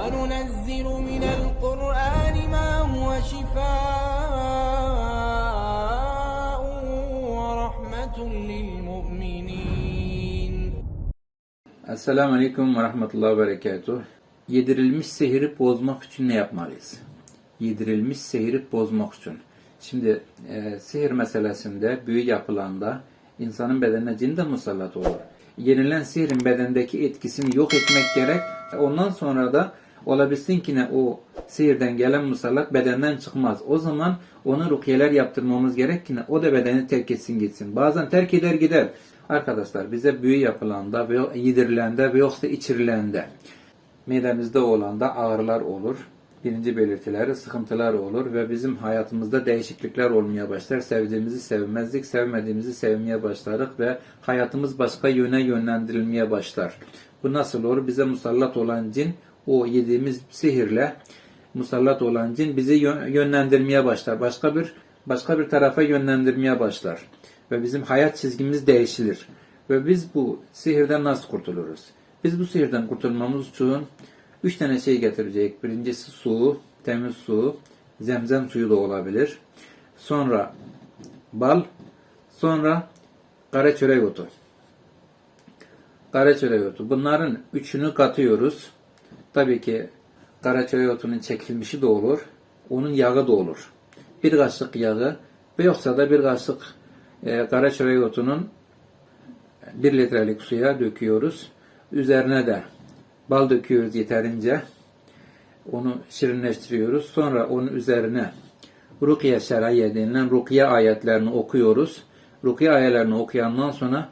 وننزل من القرآن ما هو شفاء ورحمة للمؤمنين Esselamu Aleyküm ve Rahmetullahi ve Berekatuhu. Yedirilmiş sehiri bozmak için ne yapmalıyız? Yedirilmiş sehiri bozmak için. Şimdi e, sihir meselesinde büyü yapılanda insanın bedenine cin de musallat olur. Yenilen sihirin bedendeki etkisini yok etmek gerek. Ondan sonra da olabilsin ki ne o sihirden gelen musallat bedenden çıkmaz. O zaman ona rukiyeler yaptırmamız gerek ki ne o da bedeni terk etsin gitsin. Bazen terk eder gider. Arkadaşlar bize büyü yapılanda yedirilende ve yoksa içirilende midemizde olanda ağrılar olur. Birinci belirtileri sıkıntılar olur ve bizim hayatımızda değişiklikler olmaya başlar. Sevdiğimizi sevmezdik, sevmediğimizi sevmeye başlarız ve hayatımız başka yöne yönlendirilmeye başlar. Bu nasıl olur? Bize musallat olan cin o yediğimiz sihirle musallat olan cin bizi yön- yönlendirmeye başlar. Başka bir başka bir tarafa yönlendirmeye başlar ve bizim hayat çizgimiz değişilir. Ve biz bu sihirden nasıl kurtuluruz? Biz bu sihirden kurtulmamız için üç tane şey getirecek. Birincisi su, temiz su, zemzem suyu da olabilir. Sonra bal, sonra kara çörek otu. Kara çörek otu. Bunların üçünü katıyoruz. Tabii ki kara çörek otunun çekilmişi de olur. Onun yağı da olur. Bir kaşık yağı ve yoksa da bir kaşık e, kara çörek otunun 1 litrelik suya döküyoruz. Üzerine de bal döküyoruz yeterince. Onu şirinleştiriyoruz. Sonra onun üzerine Rukiye Şeraiye denilen Rukiye ayetlerini okuyoruz. Rukiye ayetlerini okuyandan sonra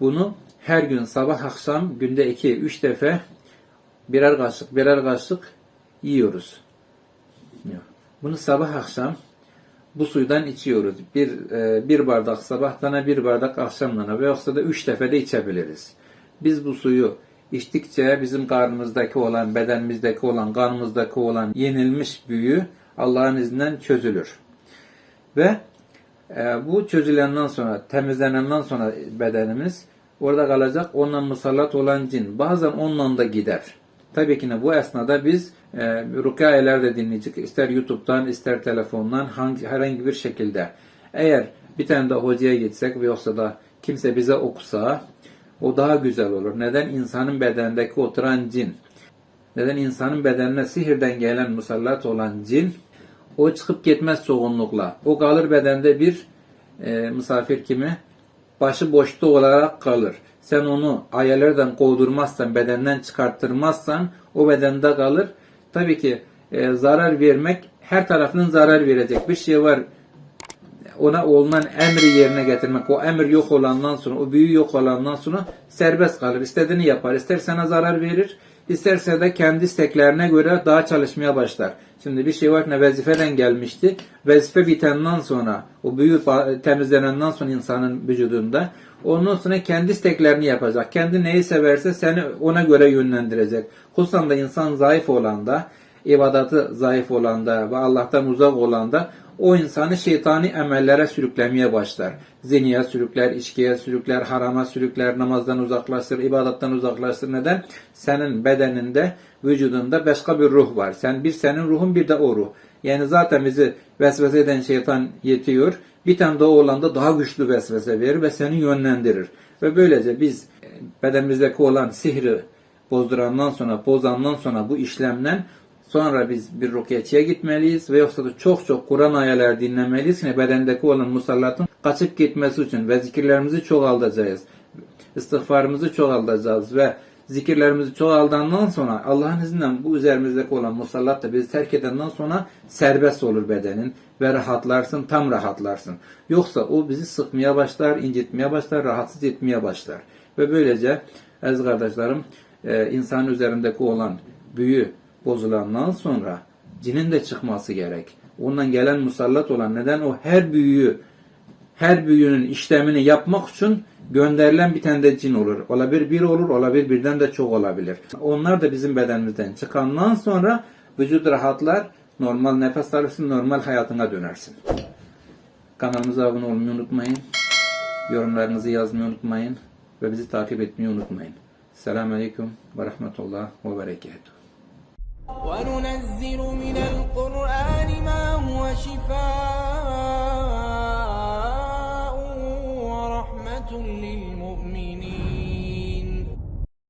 bunu her gün sabah akşam günde 2-3 defa birer kaşık birer kaşık yiyoruz. Bunu sabah akşam bu suydan içiyoruz. Bir, e, bir bardak sabahtana bir bardak akşamlana ve yoksa da üç defa da içebiliriz. Biz bu suyu içtikçe bizim karnımızdaki olan, bedenimizdeki olan, kanımızdaki olan yenilmiş büyü Allah'ın izniyle çözülür. Ve e, bu çözülenden sonra, temizlenenden sonra bedenimiz orada kalacak. Ondan musallat olan cin. Bazen ondan da gider. Tabii ki bu esnada biz e, rukiyeler de dinleyecek. İster YouTube'dan, ister telefondan hangi, herhangi bir şekilde. Eğer bir tane de hocaya gitsek ve yoksa da kimse bize okusa o daha güzel olur. Neden? insanın bedenindeki oturan cin. Neden? insanın bedenine sihirden gelen musallat olan cin o çıkıp gitmez çoğunlukla. O kalır bedende bir e, misafir kimi başı boşta olarak kalır. Sen onu ayarlardan kovdurmazsan, bedenden çıkarttırmazsan o bedende kalır. Tabii ki e, zarar vermek her tarafının zarar verecek bir şey var. Ona olunan emri yerine getirmek, o emir yok olandan sonra, o büyü yok olandan sonra serbest kalır. İstediğini yapar. İster sana zarar verir, isterse de kendi isteklerine göre daha çalışmaya başlar. Şimdi bir şey var ne vazifeden gelmişti. Vazife bitenden sonra, o büyü temizlenenden sonra insanın vücudunda ondan sonra kendi isteklerini yapacak. Kendi neyi severse seni ona göre yönlendirecek. Hususan da insan zayıf olanda, ibadatı zayıf olanda ve Allah'tan uzak olanda o insanı şeytani emellere sürüklemeye başlar. Ziniye sürükler, içkiye sürükler, harama sürükler, namazdan uzaklaştırır, ibadattan uzaklaştırır. Neden? Senin bedeninde, vücudunda başka bir ruh var. Sen bir senin ruhun bir de o ruh. Yani zaten bizi vesvese eden şeytan yetiyor. Bir tane daha olanda daha güçlü vesvese verir ve seni yönlendirir. Ve böylece biz e, bedenimizdeki olan sihri bozdurandan sonra, bozandan sonra bu işlemden Sonra biz bir rukiyetçiye gitmeliyiz ve yoksa da çok çok Kur'an ayetleri dinlemeliyiz ki bedendeki olan musallatın kaçıp gitmesi için ve zikirlerimizi çoğaltacağız. İstiğfarımızı çoğaltacağız ve zikirlerimizi çoğaldandan sonra Allah'ın izniyle bu üzerimizdeki olan musallat da bizi terk edenden sonra serbest olur bedenin ve rahatlarsın, tam rahatlarsın. Yoksa o bizi sıkmaya başlar, incitmeye başlar, rahatsız etmeye başlar. Ve böylece aziz kardeşlerim e, insanın üzerindeki olan büyü bozulandan sonra cinin de çıkması gerek. Ondan gelen musallat olan neden o her büyüyü her büyünün işlemini yapmak için gönderilen bir tane de cin olur. Olabilir bir olur, olabilir birden de çok olabilir. Onlar da bizim bedenimizden çıkandan sonra vücut rahatlar, normal nefes alırsın, normal hayatına dönersin. Kanalımıza abone olmayı unutmayın. Yorumlarınızı yazmayı unutmayın. Ve bizi takip etmeyi unutmayın. Selamun Aleyküm ve Rahmetullah ve Berekatuhu. وننزل من القرآن